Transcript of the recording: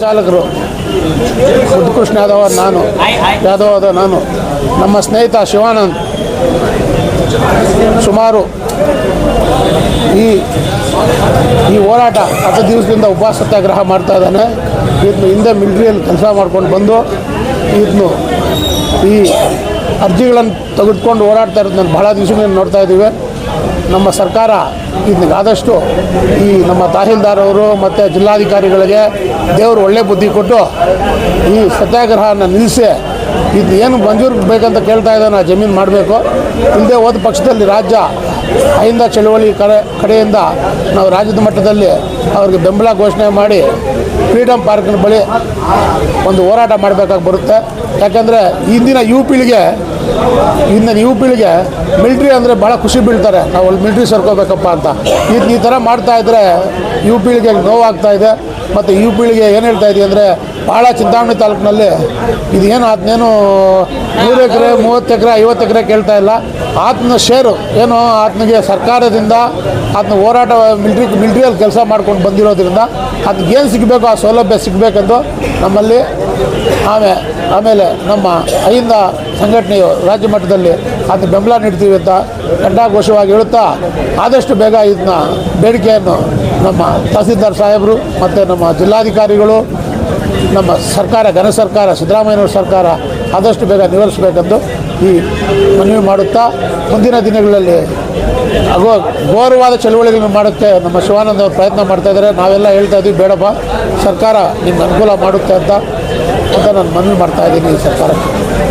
ಚಾಲಕರು. ಬುದ್ಧಕೃಷ್ಣ ಯಾದವ ನಾನು. ಯಾದವ್ ಆದ ನಾನು. ನಮ್ಮ ಸ್ನೇಹಿತ ಶಿವಾನಂದ್. ಸುಮಾರು ಈ ಈ ಹೋರಾಟ ಹತ್ತು ದಿವಸದಿಂದ ಉಪವಾಸ ಸತ್ಯಾಗ್ರಹ ಮಾಡ್ತಾ ಇದ್ದಾನೆ. ಇದನ್ನು ಹಿಂದೆ ಮಿಲ್ಟ್ರಿಯಲ್ಲಿ ಕೆಲಸ ಮಾಡ್ಕೊಂಡು ಬಂದು ಇದನ್ನು ಈ ಅರ್ಜಿಗಳನ್ನು ತೆಗೆದುಕೊಂಡು ಹೋರಾಡ್ತಾ ಇರೋದು ನಾನು ಭಾಳ ದಿವಸಗಳಿಂದ ನೋಡ್ತಾ ಇದ್ದೀವಿ. ನಮ್ಮ ಸರ್ಕಾರ ಇದನ್ನ ಆದಷ್ಟು ಈ ನಮ್ಮ ತಹಸೀಲ್ದಾರ್ ಅವರು ಮತ್ತು ಜಿಲ್ಲಾಧಿಕಾರಿಗಳಿಗೆ ದೇವರು ಒಳ್ಳೆ ಬುದ್ಧಿ ಕೊಟ್ಟು ಈ ಸತ್ಯಾಗ್ರಹನ ನಿಲ್ಲಿಸಿ ಇದು ಏನು ಮಂಜೂರು ಬೇಕಂತ ಕೇಳ್ತಾ ಇದ್ದಾನೆ ಜಮೀನು ಮಾಡಬೇಕು. ಇಲ್ಲದೆ ಹೋದ ಪಕ್ಷದಲ್ಲಿ ರಾಜ್ಯ ಅಹಿಂದ ಚಳುವಳಿ ಕಡೆ ಕಡೆಯಿಂದ ನಾವು ರಾಜ್ಯದ ಮಟ್ಟದಲ್ಲಿ ಅವ್ರಿಗೆ ಬೆಂಬಲ ಘೋಷಣೆ ಮಾಡಿ ಫ್ರೀಡಮ್ ಪಾರ್ಕ್ನ ಬಳಿ ಒಂದು ಹೋರಾಟ ಮಾಡಬೇಕಾಗಿ ಬರುತ್ತೆ. ಯಾಕಂದರೆ ಇಂದಿನ ಯುವ ಪೀಳಿಗೆ ಇಂದಿನ ಯುವ ಪೀಳಿಗೆ ಮಿಲ್ಟ್ರಿ ಅಂದರೆ ಭಾಳ ಖುಷಿ ಬೀಳ್ತಾರೆ. ನಾವು ಅಲ್ಲಿ ಮಿಲ್ಟ್ರಿ ಸೇರ್ಕೋಬೇಕಪ್ಪ ಅಂತ. ಇದು ಈ ಥರ ಮಾಡ್ತಾ ಇದ್ದರೆ ಯುವ ಪೀಳಿಗೆ ನೋವಾಗ್ತಾ ಇದೆ. ಮತ್ತು ಯು ಪೀಳಿಗೆ ಏನು ಹೇಳ್ತಾ ಇದೆಯಾ ಅಂದರೆ ಭಾಳ ಚಿಂತಾಮಣಿ ತಾಲೂಕಿನಲ್ಲಿ ಇದೇನು ಅದನ್ನೇನು ನೂರು ಎಕರೆ, ಮೂವತ್ತು ಎಕರೆ, ಐವತ್ತು ಎಕರೆ ಕೇಳ್ತಾ ಇಲ್ಲ. ಆತನ ಶೇರು, ಏನು ಆತನಿಗೆ ಸರ್ಕಾರದಿಂದ ಆತನ ಹೋರಾಟ ಮಿಲ್ಟ್ರಿ ಮಿಲ್ಟ್ರಿಯಲ್ಲಿ ಕೆಲಸ ಮಾಡ್ಕೊಂಡು ಬಂದಿರೋದ್ರಿಂದ ಅದಕ್ಕೆ ಏನು ಸಿಗಬೇಕು, ಆ ಸೌಲಭ್ಯ ಸಿಗಬೇಕೆಂದು ನಮ್ಮಲ್ಲಿ ಆಮೇಲೆ ಆಮೇಲೆ ನಮ್ಮ ಅಹಿಂದ ಸಂಘಟನೆಯು ರಾಜ್ಯ ಮಟ್ಟದಲ್ಲಿ ಅದು ಬೆಂಬಲ ನೀಡ್ತೀವಿ ಅಂತ ಗಂಡಾಘೋಷವಾಗಿ ಹೇಳುತ್ತಾ ಆದಷ್ಟು ಬೇಗ ಇದನ್ನ ಬೇಡಿಕೆಯನ್ನು ನಮ್ಮ ತಹಸೀಲ್ದಾರ್ ಸಾಹೇಬರು ಮತ್ತು ನಮ್ಮ ಜಿಲ್ಲಾಧಿಕಾರಿಗಳು, ನಮ್ಮ ಸರ್ಕಾರ, ಘನ ಸರ್ಕಾರ, ಸಿದ್ದರಾಮಯ್ಯನವ್ರ ಸರ್ಕಾರ ಆದಷ್ಟು ಬೇಗ ನಿವಾರಿಸಬೇಕೆಂದು ಈ ಮನವಿ ಮಾಡುತ್ತಾ ಮುಂದಿನ ದಿನಗಳಲ್ಲಿ ಅಗೋ ಘೋರವಾದ ಚಳುವಳಿಗಳನ್ನು ಮಾಡುತ್ತೆ ನಮ್ಮ ಶಿವಾನಂದ ಅವರು ಪ್ರಯತ್ನ ಮಾಡ್ತಾ ಇದ್ದಾರೆ. ನಾವೆಲ್ಲ ಹೇಳ್ತಾ ಇದ್ದೀವಿ, ಬೇಡಪ್ಪ, ಸರ್ಕಾರ ನಿಮ್ಗೆ ಅನುಕೂಲ ಮಾಡುತ್ತೆ ಅಂತ ಅಂತ ನಾನು ಮನವಿ ಮಾಡ್ತಾ ಇದ್ದೀನಿ ಸರ್ಕಾರಕ್ಕೆ